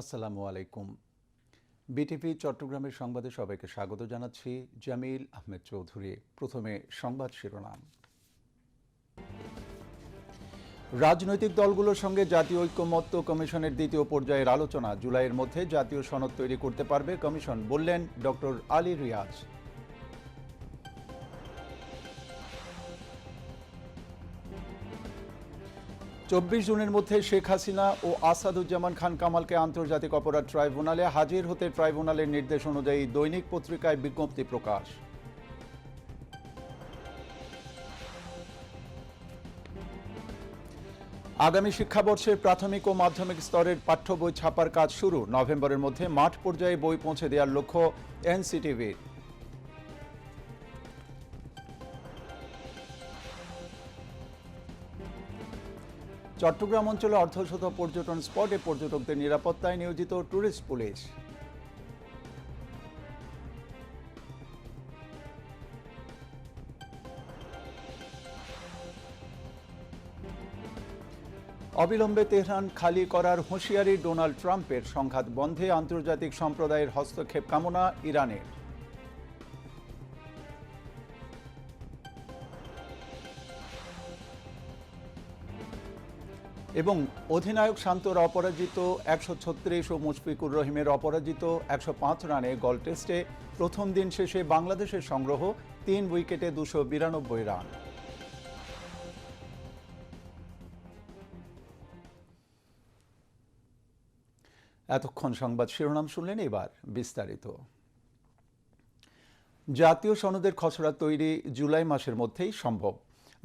আসসালামু আলাইকুম। বিটিভি চট্টগ্রামের সংবাদে সবাইকে স্বাগত জানাচ্ছি, জামিল আহমেদ চৌধুরী। প্রথমে সংবাদ শিরোনাম। রাজনৈতিক দলগুলোর সঙ্গে জাতীয় ঐক্যমত্য কমিশনের দ্বিতীয় পর্যায়ের আলোচনা। জুলাইয়ের মধ্যে জাতীয় সনদ তৈরি করতে পারবে কমিশন, বললেন ডক্টর আলী রিয়াজ। চব্বিশ জুনের মধ্যে শেখ হাসিনা ও আসাদুজ্জামান খান কামালকে আন্তর্জাতিক অপরাধ ট্রাইব্যুনালে হাজির হতে ট্রাইব্যুনালের নির্দেশ অনুযায়ী দৈনিক পত্রিকায় বিজ্ঞপ্তি প্রকাশ। আগামী শিক্ষাবর্ষের প্রাথমিক ও মাধ্যমিক স্তরের পাঠ্য বই ছাপার কাজ শুরু। নভেম্বরের মধ্যে মাঠ পর্যায়ে বই পৌঁছে দেওয়ার লক্ষ্য এনসিটিভির। চট্টগ্রাম অঞ্চলে অর্ধশত পর্যটন স্পটে পর্যটকদের নিরাপত্তায় নিয়োজিত ট্যুরিস্ট পুলিশ। অবিলম্বে তেহরান খালি করার হুঁশিয়ারি ডোনাল্ড ট্রাম্পের সংঘাত বন্ধে আন্তর্জাতিক সম্প্রদায়ের হস্তক্ষেপ কামনা ইরানের। এবং অধিনায়ক শান্তর অপরাজিত একশো ছত্রিশ ও মুশফিকুর রহিমের অপরাজিত একশো পাঁচ রানে গল টেস্টে প্রথম দিন শেষে বাংলাদেশের সংগ্রহ তিন উইকেটে দুশো বিরানব্বই রান। এতক্ষণ সংবাদ শিরোনাম শুনলেন এবার বিস্তারিত। জাতীয় সনদের খসড়া তৈরি জুলাই মাসের মধ্যেই সম্ভব।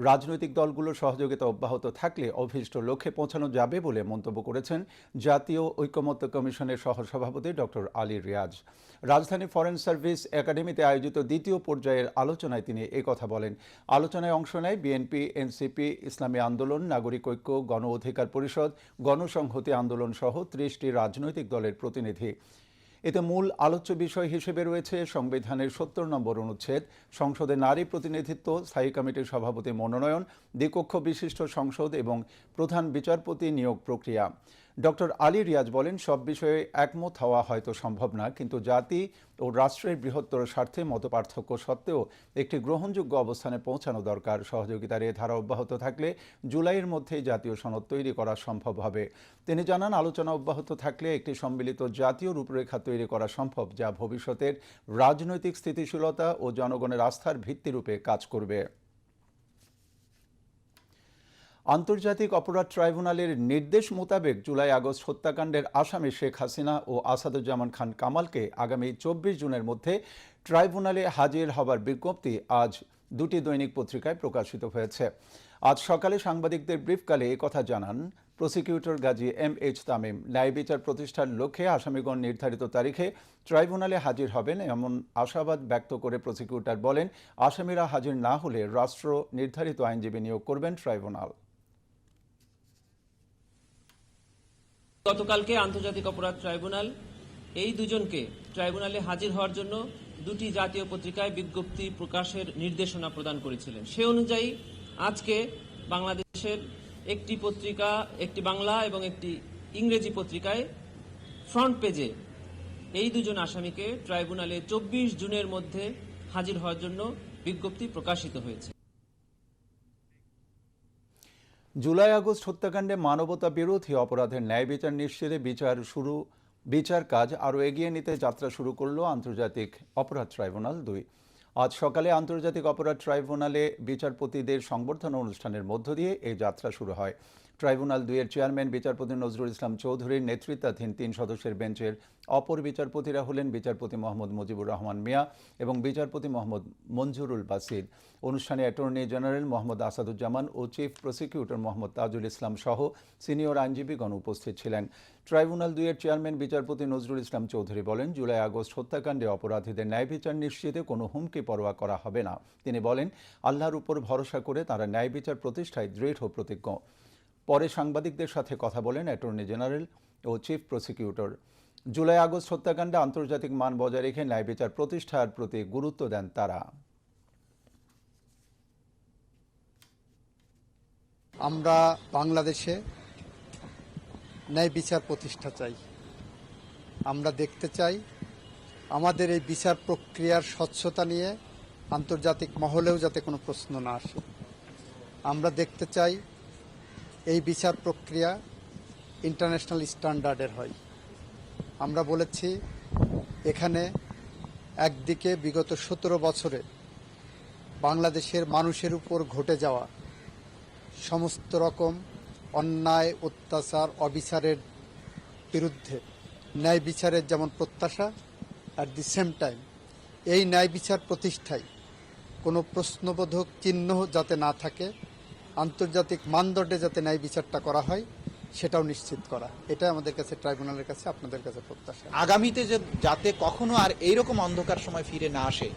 রাজনৈতিক দলগুলোর সহযোগিতা অব্যাহত থাকলে অভীষ্ট লক্ষ্যে পৌঁছানো যাবে বলে মন্তব্য করেছেন জাতীয় ঐক্যমত্য কমিশনের সহসভাপতি ডক্টর আলী রিয়াজ। রাজধানী ফরেন সার্ভিস একাডেমিতে আয়োজিত দ্বিতীয় পর্যায়ের আলোচনায় তিনি কথা বলেন। আলোচনায় অংশ নেয় বিএনপি, এনসিপি, ইসলামী আন্দোলন, নাগরিক ঐক্য গণ অধিকার পরিষদ, গণসংহতি আন্দোলন সহ ত্রিশটি রাজনৈতিক দলের প্রতিনিধি। এতে মূল আলোচ্য বিষয় হিসেবে রয়েছে সংবিধানের সত্তর নম্বর অনুচ্ছেদ, সংসদে নারী প্রতিনিধিত্ব, স্থায়ী কমিটির সভাপতি মনোনয়ন, দ্বিকক্ষ বিশিষ্ট সংসদ এবং প্রধান বিচারপতি নিয়োগ প্রক্রিয়া। ডক্টর আলী রিয়াজ বলেন, সব বিষয়ে একমত হওয়া হয়তো সম্ভব না, কিন্তু জাতি ও রাষ্ট্রের বৃহত্তর স্বার্থে মতপার্থক্য সত্ত্বেও একটি গ্রহণযোগ্য অবস্থানে পৌঁছানো দরকার। সহযোগিতার এ ধারা অব্যাহত থাকলে জুলাইয়ের মধ্যেই জাতীয় সনদ তৈরি করা সম্ভব হবে। তিনি জানান, আলোচনা অব্যাহত থাকলে একটি সম্মিলিত জাতীয় রূপরেখা তৈরি করা সম্ভব, যা ভবিষ্যতের রাজনৈতিক স্থিতিশীলতা ও জনগণের আস্থার ভিত্তিরূপে কাজ করবে। আন্তর্জাতিক অপরাধ ট্রাইব্যুনালের নির্দেশ মোতাবেক জুলাই আগস্ট হত্যাকাণ্ডের আসামি শেখ হাসিনা ও আসাদুজ্জামান খান কামালকে আগামী চব্বিশ জুনের মধ্যে ট্রাইব্যুনালে হাজির হবার বিজ্ঞপ্তি আজ দুটি দৈনিক পত্রিকায় প্রকাশিত হয়েছে। আজ সকালে সাংবাদিকদের ব্রিফকালে কথা জানান prosecutor Gazi M H Tamim. ন্যায় বিচার প্রতিষ্ঠার লক্ষ্যে আসামিগণ নির্ধারিত তারিখে ট্রাইব্যুনালে হাজির হবেন এমন আশাবাদ ব্যক্ত করে প্রসিকিউটর বলেন, আসামিরা হাজির না হলে রাষ্ট্র নির্ধারিত আইনজীবী নিয়োগ করবেন ট্রাইব্যুনাল। গতকালকে আন্তর্জাতিক অপরাধ ট্রাইব্যুনাল এই দুজনকে ট্রাইব্যুনালে হাজির হওয়ার জন্য দুটি জাতীয় পত্রিকায় বিজ্ঞপ্তি প্রকাশের নির্দেশনা প্রদান করেছিলেন। সে অনুযায়ী আজকে বাংলাদেশের একটি পত্রিকা, একটি বাংলা এবং একটি ইংরেজি পত্রিকায় ফ্রন্ট পেজে এই দুজন আসামিকে ট্রাইব্যুনালে চব্বিশ জুনের মধ্যে হাজির হওয়ার জন্য বিজ্ঞপ্তি প্রকাশিত হয়েছে। জুলাই আগস্ট হত্যাকাণ্ডে মানবতা বিরোধী অপরাধের ন্যায় বিচার নিশ্চিতে বিচার শুরু, বিচার কাজ আরও এগিয়ে নিতে যাত্রা শুরু করল আন্তর্জাতিক অপরাধ ট্রাইব্যুনাল দুই। আজ সকালে আন্তর্জাতিক অপরাধ ট্রাইব্যুনালে বিচারপতিদের সংবর্ধনা অনুষ্ঠানের মধ্য দিয়ে এই যাত্রা শুরু হয়। ট্রাইব্যুনাল দুইয়ের চেয়ারম্যান বিচারপতি নজরুল ইসলাম চৌধুরীর নেতৃত্বাধীন তিন সদস্যের বেঞ্চের অপর বিচারপতিরা হলেন বিচারপতি মোহাম্মদ মুজিবুর রহমান মিয়া এবং বিচারপতি মোহাম্মদ মঞ্জুরুল বাসির। অনুষ্ঠানে অ্যাটর্নি জেনারেল মোহাম্মদ আসাদুজ্জামান ও চিফ প্রসিকিউটর মোহাম্মদ তাজুল ইসলাম সহ সিনিয়র আইনজীবীগণ উপস্থিত ছিলেন। ট্রাইব্যুনাল দুইয়ের চেয়ারম্যান বিচারপতি নজরুল ইসলাম চৌধুরী বলেন, জুলাই আগস্ট হত্যাকাণ্ডে অপরাধীদের ন্যায় বিচার নিশ্চিতে কোনো হুমকি পরোয়া করা হবে না। তিনি বলেন, আল্লাহর উপর ভরসা করে তারা ন্যায় বিচার প্রতিষ্ঠায় দৃঢ় প্রতিজ্ঞ। পরে সাংবাদিকদের সাথে কথা বলেন অ্যাটর্নি জেনারেল ও চিফ প্রসিকিউটর। জুলাই আগস্ট হত্যাকাণ্ডে আন্তর্জাতিক মান বজায় রেখে ন্যায় বিচার প্রতিষ্ঠার প্রতি গুরুত্ব দেন তারা। আমরা বাংলাদেশে ন্যায় বিচার প্রতিষ্ঠা চাই। আমরা দেখতে চাই আমাদের এই বিচার প্রক্রিয়ার স্বচ্ছতা নিয়ে আন্তর্জাতিক মহলেও যাতে কোনো প্রশ্ন না আসে। আমরা দেখতে চাই এই বিচার প্রক্রিয়া ইন্টারন্যাশনাল স্ট্যান্ডার্ডের হয়। আমরা বলেছি, এখানে একদিকে বিগত সতেরো বছরে বাংলাদেশের মানুষের উপর ঘটে যাওয়া সমস্ত রকম অন্যায়, অত্যাচার, অবিচারের বিরুদ্ধে ন্যায় বিচারের যেমন প্রত্যাশা অ্যাট দি সেম টাইম এই ন্যায় বিচার প্রতিষ্ঠায় কোনো প্রশ্নবোধক চিহ্ন যাতে না থাকে আন্তর্জাতিক মানদণ্ডে যাতে ন্যায় বিচারটা করা হয়, সেটাও নিশ্চিত করা। এটা আমাদের কাছে, ট্রাইব্যুনালের কাছে, আপনাদের কাছে প্রত্যাশা। আগামীতে যে যাতে কখনো আর এইরকম অন্ধকার সময় ফিরে না আসে,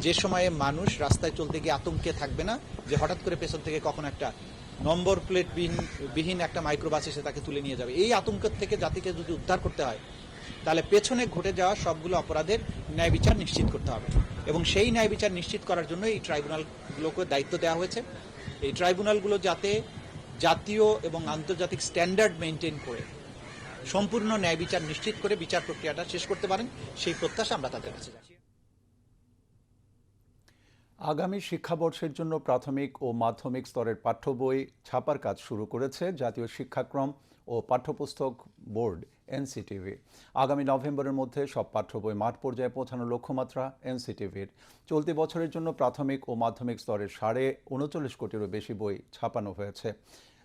যে সময়ে মানুষ রাস্তায় চলতে গিয়ে আতঙ্কে থাকবে না, যে হঠাৎ করে পেছন থেকে কখন একটা নম্বর প্লেট বিহীন বিহীন একটা মাইক্রোবাস এসে তাকে তুলে নিয়ে যাবে। এই আতঙ্কের থেকে জাতিকে যদি উদ্ধার করতে হয়, তাহলে পেছনে ঘটে যাওয়া সবগুলো অপরাধের ন্যায় বিচার নিশ্চিত করতে হবে। এবং সেই ন্যায় বিচার নিশ্চিত করার জন্য এই ট্রাইব্যুনালগুলোকে দায়িত্ব দেওয়া হয়েছে। এই ট্রাইব্যুনালগুলো যাতে জাতীয় এবং আন্তর্জাতিক স্ট্যান্ডার্ড মেনটেন করে সম্পূর্ণ ন্যায় বিচার নিশ্চিত করে বিচার প্রক্রিয়াটা শেষ করতে পারেন, সেই প্রত্যাশা আমরা তাদের কাছে আগামী শিক্ষাবর্ষের জন্য প্রাথমিক ও মাধ্যমিক স্তরের পাঠ্য বই ছাপার কাজ শুরু করেছে জাতীয় শিক্ষাক্রম ও পাঠ্যপুস্তক বোর্ড। এনসিটিভি। আগামী নভেম্বরের মধ্যে সব পাঠ্য বই মাঠ পর্যায়ে পৌঁছানোর লক্ষ্যমাত্রা এনসিটিভির। চলতি বছরের জন্য প্রাথমিক ও মাধ্যমিক স্তরের সাড়ে উনচল্লিশ কোটিরও বেশি বই ছাপানো হয়েছে।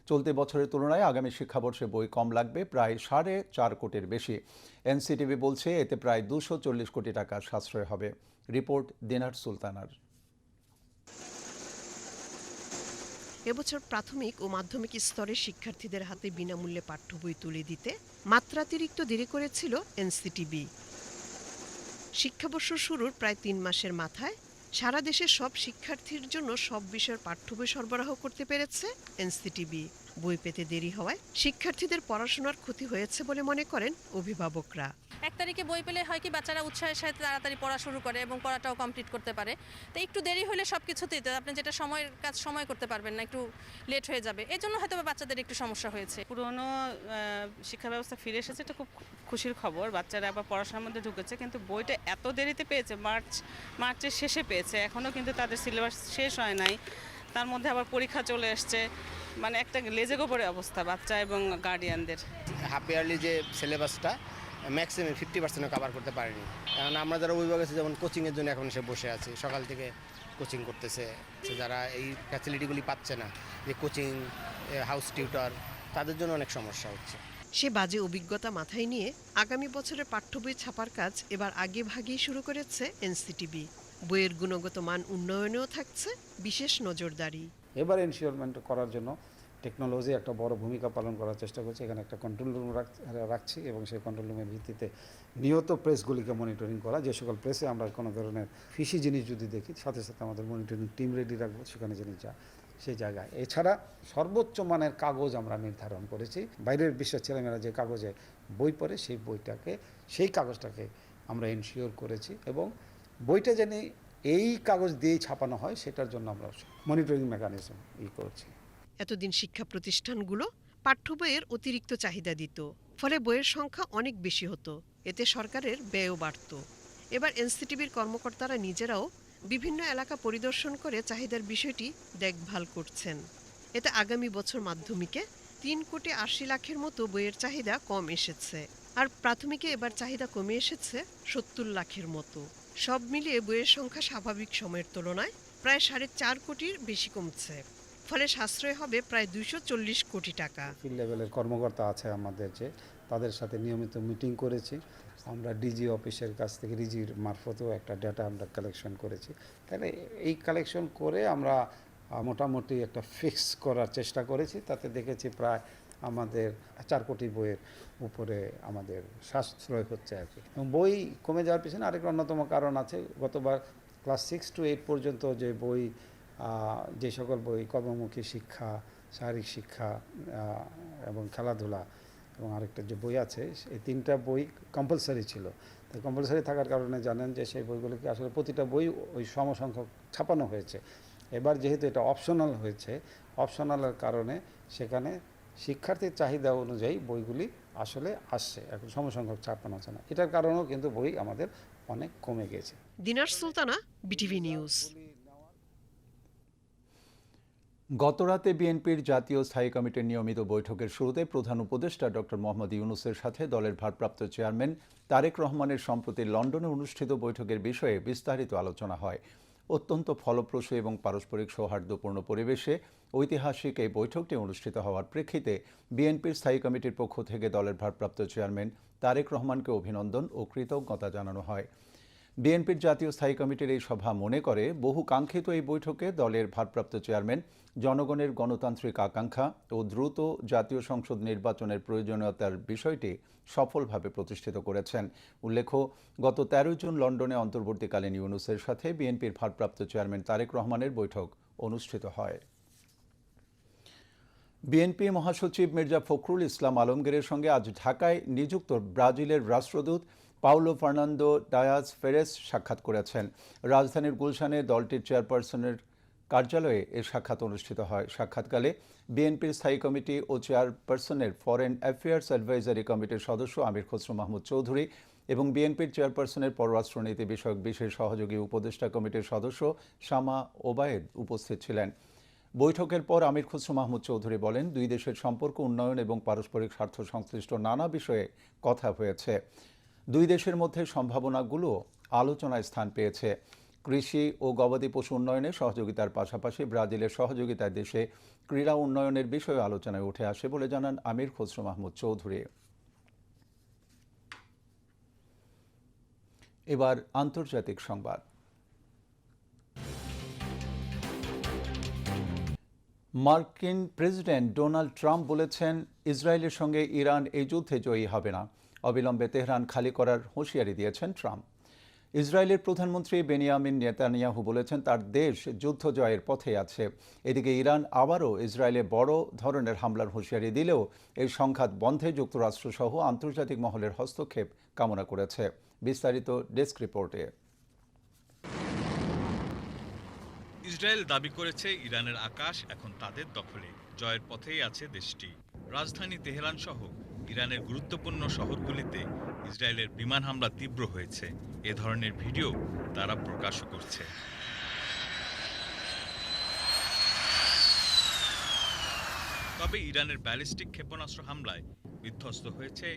চলতি বছরের তুলনায় আগামী শিক্ষাবর্ষে বই কম লাগবে, প্রায় সাড়ে চার কোটির বেশি। এনসিটিভি বলছে এতে প্রায় দুশো চল্লিশ কোটি টাকা সাশ্রয় হবে। রিপোর্ট দিনার সুলতানার। এবছর প্রাথমিক ও মাধ্যমিক স্তরের শিক্ষার্থীদের হাতে বিনামূল্যে পাঠ্য বই তুলে দিতে মাত্রাতিরিক্ত দেরি করেছিল এনসিটিবি। শিক্ষাবর্ষ শুরুর প্রায় তিন মাসের মাথায় সারা দেশে সব শিক্ষার্থীর জন্য সব বিষয়ের পাঠ্য বই সরবরাহ করতে পেরেছে এনসিটিবি। বই পেতে দেরি হওয়ায় শিক্ষার্থীদের পড়াশোনার ক্ষতি হয়েছে বলে মনে করেন অভিভাবকরা। এক তারিখে বই পেলে হয় কি বাচ্চারা উৎসাহের সাথে তাড়াতাড়ি পড়া শুরু করে এবং পড়াটাও কমপ্লিট করতে পারে। তো একটু দেরি হলে সব কিছুতেই তো আপনি যেটা সময়ের কাজ সময় করতে পারবেন না একটু লেট হয়ে যাবে। এই জন্য হয়তো বা বাচ্চাদের একটু সমস্যা হয়েছে। পুরনো শিক্ষা ব্যবস্থা ফিরে এসেছে এটা খুব খুশির খবর। বাচ্চারা আবার পড়াশোনার মধ্যে ঢুকেছে কিন্তু বইটা এত দেরিতে পেয়েছে মার্চ মার্চের শেষে পেয়েছে এখনও কিন্তু তাদের সিলেবাস শেষ হয় নাই। তার মধ্যে আবার পরীক্ষা চলে এসছে। মানে একটা লেজে গোপরে অবস্থা বাচ্চা এবং গার্ডিয়ানদের হাফ ইয়ারলি যে সিলেবাসটা ম্যাক্সিমাম ফিফটি পার্সেন্টও কভার করতে পারেনি। কারণ আমরা যারা অভিভাবক আছে যেমন কোচিংয়ের জন্য এখন সে বসে আছে। সকাল থেকে কোচিং করতেছে। যারা এই ফ্যাসিলিটিগুলি পাচ্ছে না যে কোচিং হাউস টিউটর তাদের জন্য অনেক সমস্যা হচ্ছে। সে বাজে অভিজ্ঞতা মাথায় নিয়ে আগামী বছরের পাঠ্য বই ছাপার কাজ এবার আগে ভাগেই শুরু করেছে এনসিটিবি। বইয়ের গুণগত মান উন্নয়নেও থাকছে বিশেষ নজরদারি। এবার এনশিওরমেন্ট করার জন্য টেকনোলজি একটা বড় ভূমিকা পালন করার চেষ্টা করছি। এখানে একটা কন্ট্রোল রুম রাখছি এবং সেই কন্ট্রোল রুমের ভিত্তিতে নিয়ত প্রেসগুলিকে মনিটরিং করা। যে সকল প্রেসে আমরা কোনো ধরনের ফিসি জিনিস যদি দেখি, সাথে সাথে আমাদের মনিটরিং টিম রেডি রাখব সেখানে জিনিস যা, সেই জায়গায়। এছাড়া সর্বোচ্চ মানের কাগজ আমরা নির্ধারণ করেছি। বাইরের বিশ্বের ছেলেমেয়েরা যে কাগজে বই পড়ে, সেই বইটাকে, সেই কাগজটাকে আমরা এনশিওর করেছি এবং বইটা জানি এই কাগজ দিয়েই ছাপানো হয়, সেটার জন্য আমরা মনিটরিং মেকানিজম ই করছি। এতদিন শিক্ষা প্রতিষ্ঠানগুলো পাঠ্য বইয়ের অতিরিক্ত চাহিদা দিত, ফলে বইয়ের সংখ্যা অনেক বেশি হতো, এতে সরকারের ব্যয়ও বাড়ত। এবার এনসিটিভির কর্মকর্তারা নিজেরাও বিভিন্ন এলাকা পরিদর্শন করে চাহিদার বিষয়টি দেখভাল করছেন। এতে আগামী বছর মাধ্যমিকে তিন কোটি আশি লাখের মতো বইয়ের চাহিদা কম এসেছে, আর প্রাথমিকে এবার চাহিদা কমে এসেছে সত্তর লাখের মতো। সব মিলিয়ে বইয়ের সংখ্যা স্বাভাবিক সময়ের তুলনায় প্রায় সাড়ে চার কোটির বেশি কমছে। ফলে সাশ্রয় হবে প্রায় দুইশো চল্লিশ কোটি টাকা। ফিল্ড লেভেলের কর্মকর্তা আছে আমাদের যে, তাদের সাথে নিয়মিত মিটিং করেছি। আমরা ডিজি অফিসের কাছ থেকে, ডিজির মারফতেও একটা ডেটা আমরা কালেকশন করেছি। তাহলে এই কালেকশন করে আমরা মোটামুটি একটা ফিক্স করার চেষ্টা করেছি। তাতে দেখেছি প্রায় আমাদের চার কোটি বইয়ের উপরে আমাদের সাশ্রয় হচ্ছে আর কি। বই কমে যাওয়ার পিছনে আরেক অন্যতম কারণ আছে, গতবার ক্লাস সিক্স টু এইট পর্যন্ত যে বই যে সকল বই, কর্মমুখী শিক্ষা, শারীরিক শিক্ষা এবং খেলাধুলা এবং আরেকটা যে বই আছে, এই তিনটা বই কম্পালসারি ছিল। তো কম্পালসারি থাকার কারণে জানেন যে সেই বইগুলিকে আসলে প্রতিটা বই ওই সমসংখ্যক ছাপানো হয়েছে। এবার যেহেতু এটা অপশনাল হয়েছে অপশনালের কারণে সেখানে শিক্ষার্থীর চাহিদা অনুযায়ী বইগুলি আসলে আসছে। এখন সমসংখ্যক ছাপানো আছে না এটার কারণেও কিন্তু বই আমাদের অনেক কমে গেছে। Dinar Sultana BTV news. গতরাতে বিএনপির জাতীয় স্থায়ী কমিটির নিয়মিত বৈঠকের শুরুতে প্রধান উপদেষ্টা ডক্টর মোহাম্মদ ইউনুসের সাথে দলের ভারপ্রাপ্ত চেয়ারম্যান তারেক রহমানের সম্প্রতি লন্ডনে অনুষ্ঠিত বৈঠকের বিষয়ে বিস্তারিত আলোচনা হয়। অত্যন্ত ফলপ্রসূ এবং পারস্পরিক সৌহার্দ্যপূর্ণ পরিবেশে ঐতিহাসিক এই বৈঠকটি অনুষ্ঠিত হওয়ার প্রেক্ষিতে বিএনপির স্থায়ী কমিটির পক্ষ থেকে দলের ভারপ্রাপ্ত চেয়ারম্যান তারেক রহমানকে অভিনন্দন ও কৃতজ্ঞতা জানানো হয়। বিএনপির জাতীয় স্থায়ী কমিটির এই সভা মনে করে বহু কাঙ্ক্ষিত এই বৈঠকে দলের ভারপ্রাপ্ত চেয়ারম্যান, জনগণের গণতান্ত্রিক আকাঙ্ক্ষা ও দ্রুত জাতীয় সংসদ নির্বাচনের প্রয়োজনীয়তার বিষয়টি সফলভাবে প্রতিষ্ঠিত করেছেন। উল্লেখ্য, গত তেরোই জুন লন্ডনে অন্তর্বর্তীকালীন ইউনুসের সাথে বিএনপির ভারপ্রাপ্ত চেয়ারম্যান তারেক রহমানের বৈঠক অনুষ্ঠিত হয়। বিএনপি মহাসচিব মির্জা ফখরুল ইসলাম আলমগীরের সঙ্গে আজ ঢাকায় নিযুক্ত ব্রাজিলের রাষ্ট্রদূত পাউলো ফার্নান্দো ডায়াস ফেরেস সাক্ষাৎ করেছেন। রাজধানীর গুলশানে দলটির চেয়ারপারসনের কার্যালয়ে এ সাক্ষাৎ অনুষ্ঠিত হয়। সাক্ষাৎকালে বিএনপির স্থায়ী কমিটি ও চেয়ারপারসনের ফরেন অ্যাফেয়ার্স অ্যাডভাইজারি কমিটির সদস্য আমির খসরু মাহমুদ চৌধুরী এবং বিএনপির চেয়ারপারসনের পররাষ্ট্রনীতি বিষয়ক বিশেষ সহযোগী উপদেষ্টা কমিটির সদস্য শামা ওবায়েদ উপস্থিত ছিলেন। বৈঠকের পর আমির খসরু মাহমুদ চৌধুরী বলেন, দুই দেশের সম্পর্ক উন্নয়ন এবং পারস্পরিক স্বার্থ সংশ্লিষ্ট নানা বিষয়ে কথা হয়েছে। দুই দেশের মধ্যে সম্ভাবনাগুলো আলোচনায় স্থান পেয়েছে। কৃষি ও গবাদি পশু উন্নয়নে সহযোগিতার পাশাপাশি ব্রাজিলের সহযোগিতায় দেশে ক্রীড়া উন্নয়নের বিষয়ে আলোচনায় উঠে আসে বলে জানান আমির খসরু মাহমুদ চৌধুরী। এবার আন্তর্জাতিক সংবাদ। মার্কিন প্রেসিডেন্ট ডোনাল্ড ট্রাম্প বলেছেন, ইসরায়েলের সঙ্গে ইরান এই যুদ্ধে জয়ী হবে না। অবিলম্বে তেহরান খালি করার হুঁশিয়ারি দিয়েছেন ট্রাম্প। ইসরায়েলের প্রধানমন্ত্রী বেনিয়ামিন নেতানিয়াহু বলেছেন, তার দেশ যুদ্ধ জয়ের পথে আছে। এদিকে ইরান আবারও ইসরায়েলে বড় ধরনের হামলার হুঁশিয়ারি দিলেও এই সংঘাত বন্ধে যুক্তরাষ্ট্রসহ আন্তর্জাতিক মহলের হস্তক্ষেপ কামনা করেছে। বিস্তারিত ডেস্ক রিপোর্টে। ইসরায়েল দাবি করেছে ইরানের আকাশ এখন তাদের দখলে। জয়ের পথেই আছে দেশটি। রাজধানী তেহরান সহ ইরানের গুরুত্বপূর্ণ শহরগুলিতে ইসরায়েলের বিমান হামলা তীব্র হয়েছে। এ ধরনের ভিডিও তারা প্রকাশ করছে। তবে ইরানের ব্যালিস্টিক ক্ষেপণাস্ত্র হামলায় বিধ্বস্ত হয়েছে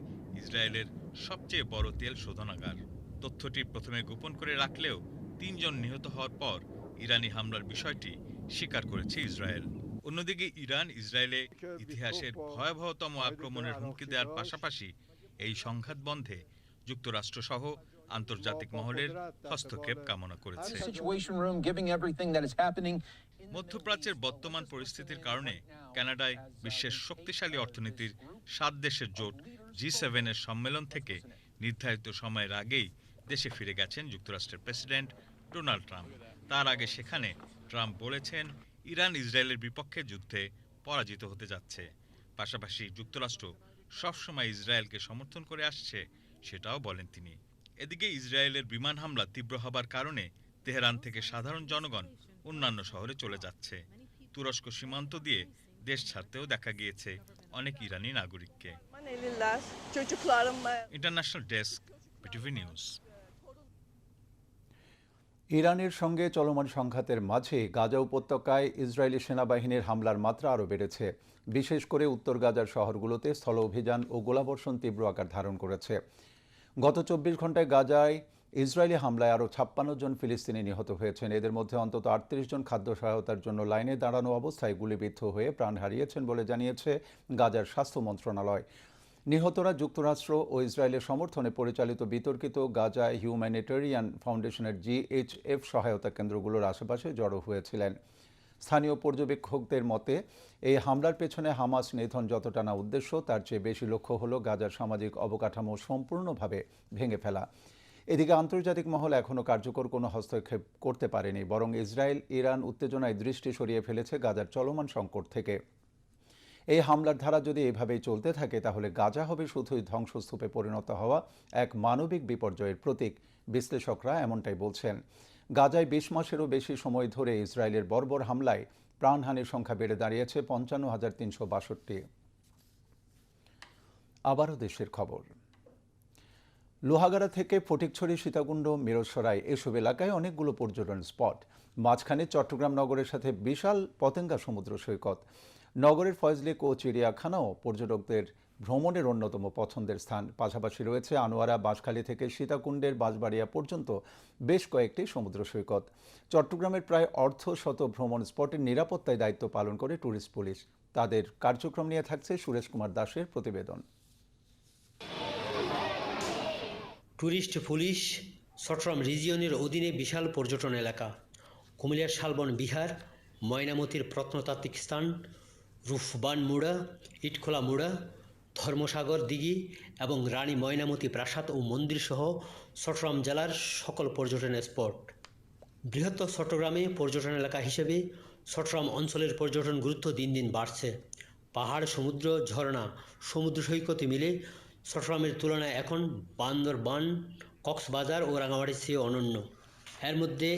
ইসরায়েলের সবচেয়ে বড় তেল শোধনাগার। তথ্যটি প্রথমে গোপন করে রাখলেও তিনজন নিহত হওয়ার পর ইরানি হামলার বিষয়টি স্বীকার করেছে ইসরায়েল। অন্যদিকে ইরান ইসরায়েলে ইতিহাসের ভয়াবহতম আক্রমণের হুমকি দেওয়ার পাশাপাশি এই সংঘাত বন্ধে যুক্তরাষ্ট্র সহ আন্তর্জাতিক মহলের হস্তক্ষেপ কামনা করেছে। মধ্যপ্রাচ্যের বর্তমান পরিস্থিতির কারণে কানাডায় বিশ্বের শক্তিশালী অর্থনীতির সাত দেশের জোট জি সেভেনের সম্মেলন থেকে নির্ধারিত সময়ের আগেই দেশে ফিরে গেছেন যুক্তরাষ্ট্রের প্রেসিডেন্ট ডোনাল্ড ট্রাম্প। তার আগে সেখানে ট্রাম্প বলেছেন ইরান ইসরায়েলের বিপক্ষে যুদ্ধে পরাজিত হতে যাচ্ছে। পাশাপাশি যুক্তরাষ্ট্র সবসময় ইসরায়েলকে সমর্থন করে আসছে সেটাও বলেন তিনি। এদিকে ইসরায়েলের বিমান হামলা তীব্র হবার কারণে তেহরান থেকে সাধারণ জনগণ অন্যান্য শহরে চলে যাচ্ছে। তুরস্ক সীমান্ত দিয়ে দেশ ছাড়তেও দেখা গিয়েছে অনেক ইরানি নাগরিককে। ইন্টারন্যাশনাল ডেস্ক পিটিভি নিউজ ইরানের সঙ্গে চলমান সংঘাতের মাঝে গাজা উপত্যকায় ইসরায়েলি সেনাবাহিনীর হামলার মাত্রা আরও বেড়েছে। বিশেষ করে উত্তর গাজার শহরগুলোতে স্থল অভিযান ও গোলাবর্ষণ তীব্র আকার ধারণ করেছে। গত চব্বিশ ঘন্টায় গাজায় ইসরায়েলি হামলায় আরও ছাপ্পান্ন জন ফিলিস্তিনি নিহত হয়েছেন। এদের মধ্যে অন্তত আটত্রিশ জন খাদ্য সহায়তার জন্য লাইনে দাঁড়ানো অবস্থায় গুলিবিদ্ধ হয়ে প্রাণ হারিয়েছেন বলে জানিয়েছে গাজার স্বাস্থ্য মন্ত্রণালয়। নিহতরা যুক্তরাষ্ট্র ও ইসরায়েলের সমর্থনে পরিচালিত বিতর্কিত গাজা হিউম্যানিটেরিয়ান ফাউন্ডেশনের জিএইচএফ সহায়তা কেন্দ্রগুলোর আশেপাশে জড়ো হয়েছিলেন। স্থানীয় পর্যবেক্ষকদের মতে, এই হামলার পেছনে হামাস নিধন যতটা না উদ্দেশ্য, তার চেয়ে বেশি লক্ষ্য হল গাজার সামাজিক অবকাঠামো সম্পূর্ণভাবে ভেঙে ফেলা। এদিকে আন্তর্জাতিক মহল এখনও কার্যকর কোনো হস্তক্ষেপ করতে পারেনি, বরং ইসরায়েল ইরান উত্তেজনায় দৃষ্টি সরিয়ে ফেলেছে গাজার চলমান সংকট থেকে। এই হামলার ধারা যদি এভাবেই চলতে থাকে, তাহলে গাজা হবে শুধুই ধ্বংসস্তূপে পরিণত হওয়া এক মানবিক বিপর্যয়ের প্রতীক, বিশ্লেষকরা এমনটাই বলছেন। গাজায় বিশ মাসেরও বেশি সময় ধরে ইসরায়েলের বর্বর হামলায় প্রাণহানির সংখ্যা বেড়ে দাঁড়িয়েছে পঞ্চান্ন হাজার তিনশো বাষট্টি। আবারও দেশের খবর। লোহাগাড়া থেকে ফটিকছড়ি, সীতাকুণ্ড, মিরসরাই এসব এলাকায় অনেকগুলো পর্যটন স্পট। মাঝখানে চট্টগ্রাম নগরের সাথে বিশাল পতেঙ্গা সমুদ্র সৈকত। নগরের ফয়জলে কো চিড়িয়াখানাও পর্যটকদের ভ্রমণের অন্যতম পছন্দের স্থান। পাশাপাশি রয়েছে আনোয়ারা, বাঁশখালী থেকে সীতাকুণ্ডের বাঁশবাড়িয়া পর্যন্ত বেশ কয়েকটি সমুদ্র সৈকত। চট্টগ্রামের প্রায় অর্ধ শত ভ্রমণ স্পটের নিরাপত্তায় দায়িত্ব পালন করে ট্যুরিস্ট পুলিশ। তাদের কার্যক্রম নিয়ে থাকছে সুরেশ কুমার দাসের প্রতিবেদন। ট্যুরিস্ট পুলিশ চট্টগ্রাম রিজিয়নের অধীনে বিশাল পর্যটন এলাকা। কুমিল্লার শালবন বিহার, ময়নামতির প্রত্নতাত্ত্বিক স্থান রুফবান মুড়া, ইটখোলা মুড়া, ধর্মসাগর দিঘি এবং রানী ময়নামতি প্রাসাদ ও মন্দিরসহ চট্টগ্রাম জেলার সকল পর্যটন স্পট। বৃহত্তর চট্টগ্রামে পর্যটন এলাকা হিসেবে চট্টগ্রাম অঞ্চলের পর্যটন গুরুত্ব দিন দিন বাড়ছে। পাহাড়, সমুদ্র, ঝর্ণা, সমুদ্র সৈকতে মিলে চট্টগ্রামের তুলনায় এখন বান্দরবান, কক্সবাজার ও রাঙামাটির চেয়ে অনন্য। এর মধ্যে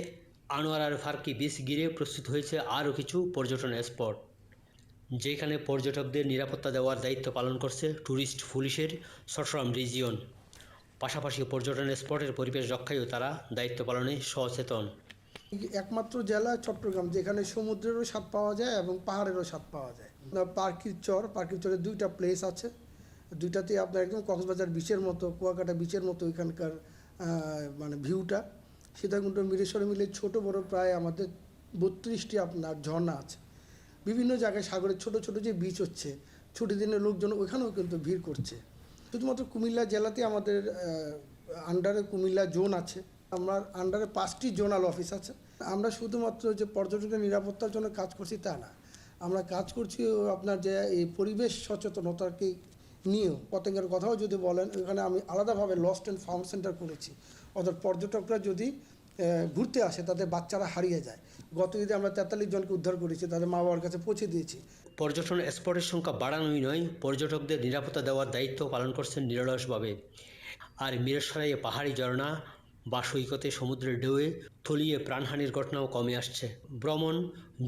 আনোয়ারার ফার্কি বিচ গিরে প্রস্তুত হয়েছে আরও কিছু পর্যটন স্পট। যেখানে পর্যটকদের নিরাপত্তা দেওয়ার দায়িত্ব পালন করছে ট্যুরিস্ট পুলিশের চট্টগ্রাম রিজিয়ন। পাশাপাশি পর্যটন স্পটের পরিবেশ রক্ষায়ও তারা দায়িত্ব পালনে সচেতন। একমাত্র জেলা চট্টগ্রাম, যেখানে সমুদ্রেরও স্বাদ পাওয়া যায় এবং পাহাড়েরও স্বাদ পাওয়া যায়। পার্কির চর, পার্কির চরে দুইটা প্লেস আছে। দুইটাতেই আপনার একদম কক্সবাজার বিচের মতো, কুয়াকাটা বিচের মতো ওইখানকার মানে ভিউটা সীতাকুণ্ড মিরেশ্বরে মিলে ছোট বড় প্রায় আমাদের বত্রিশটি আপনার ঝর্ণা আছে। বিভিন্ন জায়গায় সাগরের ছোট ছোট যে বিচ হচ্ছে, ছুটির দিনে লোকজন ওইখানেও কিন্তু ভিড় করছে। শুধুমাত্র কুমিল্লা জেলাতে আমাদের আন্ডারে কুমিল্লা জোন আছে। আমার আন্ডারে পাঁচটি জোনাল অফিস আছে। আমরা শুধুমাত্র যে পর্যটকের নিরাপত্তার জন্য কাজ করছি তা না। আমরা কাজ করছি আপনার যে এই পরিবেশ সচেতনতাকে নিয়েও। পতেঙ্গের কথাও যদি বলেন ওখানে আমি আলাদাভাবে লস্ট অ্যান্ড ফাউন্ড সেন্টার করেছি। অর্থাৎ পর্যটকরা যদি ঘুরতে আসে, তাদের বাচ্চারা হারিয়ে যায়। গত ঈদে আমরা তেতাল্লিশ জনকে উদ্ধার করেছি, তাদের মা বাবার কাছে পৌঁছে দিয়েছি। পর্যটন স্পটের সংখ্যা বাড়ানোই নয়, পর্যটকদের নিরাপত্তা দেওয়ার দায়িত্ব পালন করছেন নিরলসভাবে। আর মিরসরাইয়ে পাহাড়ি ঝর্ণা বা সৈকতে সমুদ্রের ঢেউয়ে থলিয়ে প্রাণহানির ঘটনাও কমে আসছে। ভ্রমণ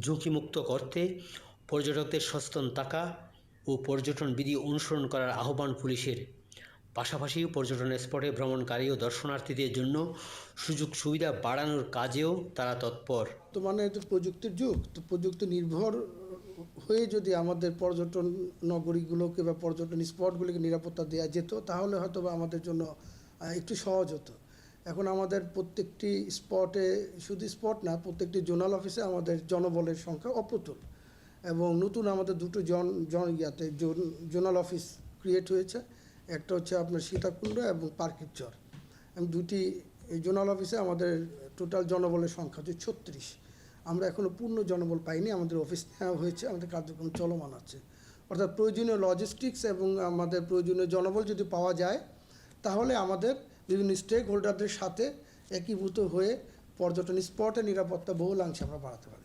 ঝুঁকিমুক্ত করতে পর্যটকদের সচেতন থাকা ও পর্যটন বিধি অনুসরণ করার আহ্বান পুলিশের। পাশাপাশি পর্যটন স্পটে ভ্রমণকারী ও দর্শনার্থীদের জন্য সুযোগ সুবিধা বাড়ানোর কাজেও তারা তৎপর। তো মানে তো প্রযুক্তির যুগ, তো প্রযুক্তি নির্ভর হয়ে যদি আমাদের পর্যটন নগরীগুলোকে বা পর্যটন স্পটগুলিকে নিরাপত্তা দেওয়া যেত, তাহলে হয়তো বা আমাদের জন্য একটু সহজ হতো। এখন আমাদের প্রত্যেকটি স্পটে শুধু স্পট না, প্রত্যেকটি জোনাল অফিসে আমাদের জনবলের সংখ্যা অপ্রতুল। এবং নতুন আমাদের দুটো জন জন ইয়াতে জোনাল অফিস ক্রিয়েট হয়েছে। একটা হচ্ছে আপনার সীতাকুণ্ড এবং পার্কির চর। এবং দুটি এই জোনাল অফিসে আমাদের টোটাল জনবলের সংখ্যা হচ্ছে ছত্রিশ। আমরা এখনও পূর্ণ জনবল পাইনি, আমাদের অফিস নেওয়া হয়েছে, আমাদের কার্যক্রম চলমান আছে। অর্থাৎ প্রয়োজনীয় লজিস্টিক্স এবং আমাদের প্রয়োজনীয় জনবল যদি পাওয়া যায়, তাহলে আমাদের বিভিন্ন স্টেক হোল্ডারদের সাথে একীভূত হয়ে পর্যটন স্পটের নিরাপত্তা বহুলাংশে আমরা বাড়াতে পারি।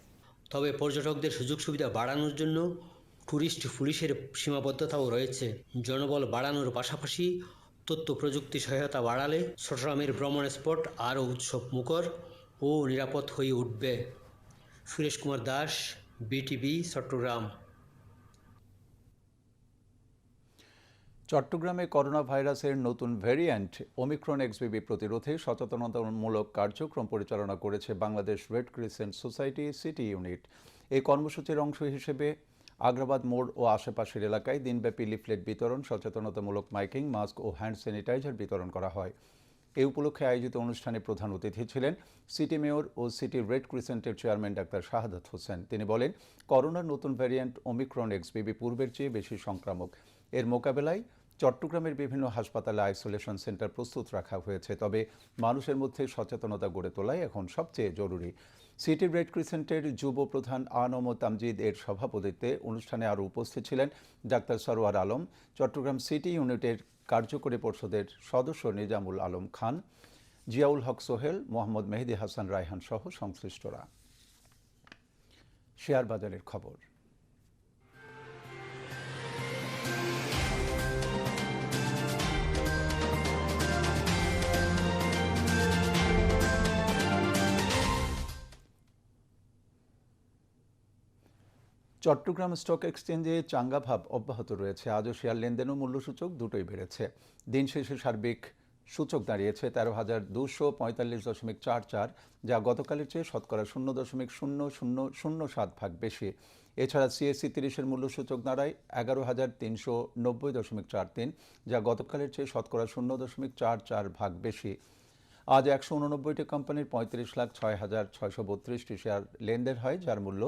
তবে পর্যটকদের সুযোগ সুবিধা বাড়ানোর জন্য ট্যুরিস্ট পুলিশের সীমাবদ্ধতাও রয়েছে। জনবল বাড়ানোর পাশাপাশি তথ্য প্রযুক্তি সহায়তা বাড়ালে চট্টগ্রামের ভ্রমণ স্পট আরও উৎসব মুখর ও নিরাপদ হয়ে উঠবে। সুরেশ কুমার দাস, বিটিভি, চট্টগ্রাম। চট্টগ্রামে করোনা ভাইরাসের নতুন ভ্যারিয়েন্ট, ওমিক্রন এক্সবিবি প্রতিরোধে সচেতনতামূলক কার্যক্রম পরিচালনা করেছে Bangladesh red crescent society city unit. এই কর্মসূচির অংশ হিসেবে আগ্রাবাদ মোড় ও আশেপাশের এলাকায় দিনব্যাপী লিফলেট বিতরণ, সচেতনতামূলক মাইকিং, মাস্ক ও হ্যান্ড স্যানিটাইজার বিতরণ করা হয়। এই উপলক্ষে আয়োজিত অনুষ্ঠানে প্রধান অতিথি ছিলেন সিটি মেয়র ও সিটি রেড ক্রিসেন্টের চেয়ারম্যান ডাক্তার শাহাদাত হোসেন। তিনি বলেন, করোনার নতুন ভ্যারিয়েন্ট ওমিক্রন এক্সবিবি পূর্বের চেয়ে বেশি সংক্রামক। এর মোকাবেলায় চট্টগ্রামের বিভিন্ন হাসপাতালে আইসোলেশন সেন্টার প্রস্তুত রাখা হয়েছে। তবে মানুষের মধ্যে সচেতনতা গড়ে তোলাই এখন সবচেয়ে জরুরি। সিটি রেড ক্রিসেন্টের যুব প্রধান আনম তামজিদ এর সভাপতিত্বে অনুষ্ঠানে আরও উপস্থিত ছিলেন ডাক্তার সরোয়ার আলম, চট্টগ্রাম সিটি ইউনিটের কার্যকরী পর্ষদের সদস্য নিজামুল আলম খান, জিয়াউল হক সোহেল, মোহাম্মদ মেহেদি হাসান রায়হান সহ সংশ্লিষ্টরা। শেয়ার বাজারের খবর। চট্টগ্রাম স্টক এক্সচেঞ্জে চাঙ্গা ভাব অব্যাহত রয়েছে। আজও শেয়ার লেনদেন ও মূল্যসূচক দুটোই বেড়েছে। দিন শেষে সার্বিক সূচক দাঁড়িয়েছে তেরো হাজার দুশো পঁয়তাল্লিশ দশমিক চার চার, যা গতকালের চেয়ে শতকরা শূন্য দশমিক শূন্য শূন্য শূন্য সাত ভাগ বেশি। এছাড়া সিএসসি তিরিশের মূল্যসূচক দাঁড়ায় এগারো হাজার তিনশো নব্বই দশমিক চার তিন, যা গতকালের চেয়ে শতকরা শূন্য দশমিক চার চার ভাগ বেশি। আজ একশো উননব্বইটি কোম্পানির পঁয়ত্রিশ লাখ ছয় হাজার ছয়শো বত্রিশটি শেয়ার লেনদেন হয়, যার মূল্য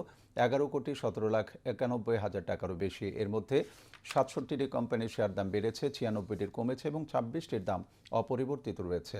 এগারো কোটি সতেরো লাখ একানব্বই হাজার টাকারও বেশি। এর মধ্যে সাতষট্টিটি কোম্পানির শেয়ার দাম বেড়েছে, ছিয়ানব্বইটির কমেছে এবং ছাব্বিশটির দাম অপরিবর্তিত রয়েছে।